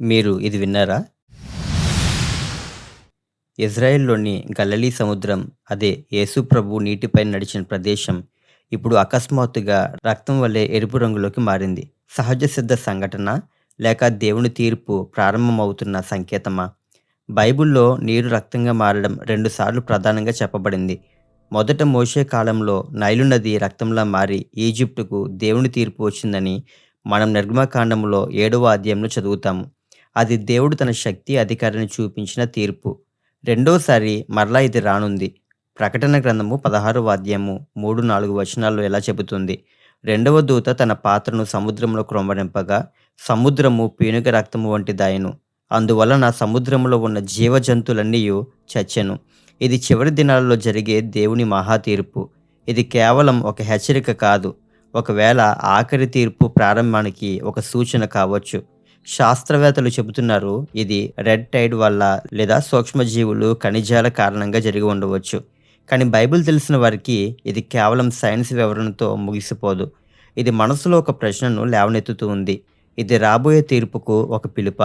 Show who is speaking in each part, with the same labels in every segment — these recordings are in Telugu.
Speaker 1: మీరు ఇది విన్నారా? ఇజ్రాయెల్‌లోని గలలీ సముద్రం అదే యేసు ప్రభు నీటిపై నడిచిన ప్రదేశం ఇప్పుడు అకస్మాత్తుగా రక్తం వల్లే ఎరుపు రంగులోకి మారింది. సహజ సిద్ధ సంఘటన లేక దేవుని తీర్పు ప్రారంభమవుతున్న సంకేతమా? బైబిల్‌లో నీరు రక్తంగా మారడం రెండుసార్లు ప్రధానంగా చెప్పబడింది. మొదట మోషే కాలంలో నైలు నది రక్తంలా మారి ఈజిప్టుకు దేవుని తీర్పు వచ్చిందని మనం నిర్గమకాండంలో ఏడవ అధ్యాయంలో చదువుతాము. అది దేవుడు తన శక్తి, అధికారిని చూపించిన తీర్పు. రెండోసారి మరలా ఇది రానుంది. ప్రకటన గ్రంథము పదహారు వాద్యము మూడు నాలుగు వచనాల్లో ఎలా చెబుతుంది. రెండవ దూత తన పాత్రను సముద్రంలో క్రొమ్మరింపగా సముద్రము పీనుగ రక్తము వంటి దాయను అందువలన సముద్రంలో ఉన్న జీవజంతులన్నీ చచ్చెను. ఇది చివరి దినాలలో జరిగే దేవుని మహా తీర్పు. ఇది కేవలం ఒక హెచ్చరిక కాదు. ఒకవేళ ఆఖరి తీర్పు ప్రారంభానికి ఒక సూచన కావచ్చు. శాస్త్రవేత్తలు చెబుతున్నారు ఇది రెడ్ టైడ్ వల్ల లేదా సూక్ష్మజీవులు, ఖనిజాల కారణంగా జరిగి ఉండవచ్చు. కానీ బైబిల్ తెలిసిన వారికి ఇది కేవలం సైన్స్ వివరణతో ముగిసిపోదు. ఇది మనసులో ఒక ప్రశ్నను లేవనెత్తుతూ ఉంది. ఇది రాబోయే తీర్పుకు ఒక పిలుప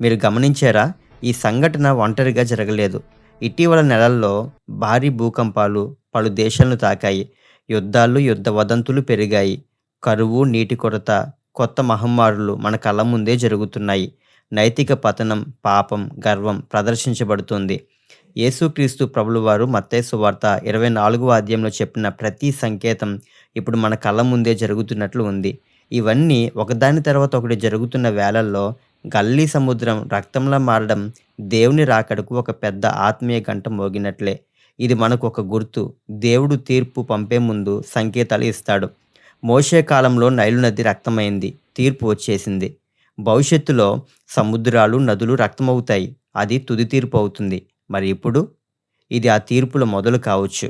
Speaker 1: మీరు గమనించారా? ఈ సంఘటన ఒంటరిగా జరగలేదు. ఇటీవల నెలల్లో భారీ భూకంపాలు పలు దేశాలను తాకాయి. యుద్ధాలు, యుద్ధ వదంతులు పెరిగాయి. కరువు, నీటి కొరత, కొత్త మహమ్మారులు మన కళ్ళ ముందే జరుగుతున్నాయి. నైతిక పతనం, పాపం, గర్వం ప్రదర్శించబడుతుంది యేసుక్రీస్తు ప్రభులవారు మత్తేసు వార్త ఇరవై నాలుగవ అధ్యాయంలో చెప్పిన ప్రతి సంకేతం ఇప్పుడు మన కళ్ళ ముందే జరుగుతున్నట్లు ఉంది. ఇవన్నీ ఒకదాని తర్వాత ఒకటి జరుగుతున్న వేళల్లో గల్లీ సముద్రం రక్తంలా మారడం దేవుని రాకడకు ఒక పెద్ద ఆత్మీయ గంట మోగినట్లే. ఇది మనకు ఒక గుర్తు. దేవుడు తీర్పు పంపే ముందు సంకేతాలు ఇస్తాడు. మోషే కాలంలో నైలు నది రక్తమైంది. తీర్పు వచ్చేసింది. భవిష్యత్తులో సముద్రాలు, నదులు రక్తమవుతాయి. అది తుది తీర్పు అవుతుంది. మరి ఇప్పుడు? ఇది ఆ తీర్పుల మొదలు కావచ్చు.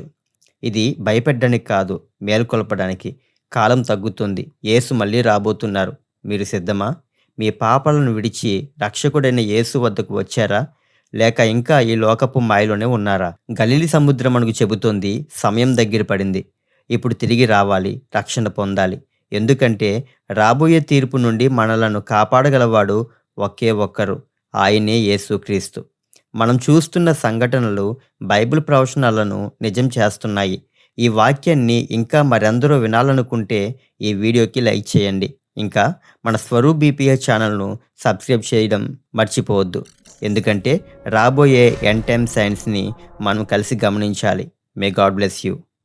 Speaker 1: ఇది భయపెట్టడానికి కాదు, మేల్కొల్పడానికి. కాలం తగ్గుతుంది. యేసు మళ్ళీ రాబోతున్నారు. మీరు సిద్ధమా? మీ పాపాలను విడిచి రక్షకుడైన యేసు వద్దకు వచ్చారా? లేక ఇంకా ఈ లోకపు మాయలోనే ఉన్నారా? గలిలి సముద్రం మనకు చెబుతోంది సమయం దగ్గర పడింది. ఇప్పుడు తిరిగి రావాలి. రక్షణ పొందాలి. ఎందుకంటే రాబోయే తీర్పు నుండి మనలను కాపాడగలవాడు ఒకే ఒక్కరు. ఆయనే యేసుక్రీస్తు. మనం చూస్తున్న సంఘటనలు బైబిల్ ప్రవచనాలను నిజం చేస్తున్నాయి. ఈ వాక్యాన్ని ఇంకా మరెందరో వినాలనుకుంటే ఈ వీడియోకి లైక్ చేయండి. ఇంకా మన స్వరూప్ బీపీఎస్ ఛానల్‌ను సబ్స్క్రైబ్ చేయడం మర్చిపోవద్దు. ఎందుకంటే రాబోయే ఎన్ టైమ్ సైన్స్‌ని మనం కలిసి గమనించాలి. May God bless you.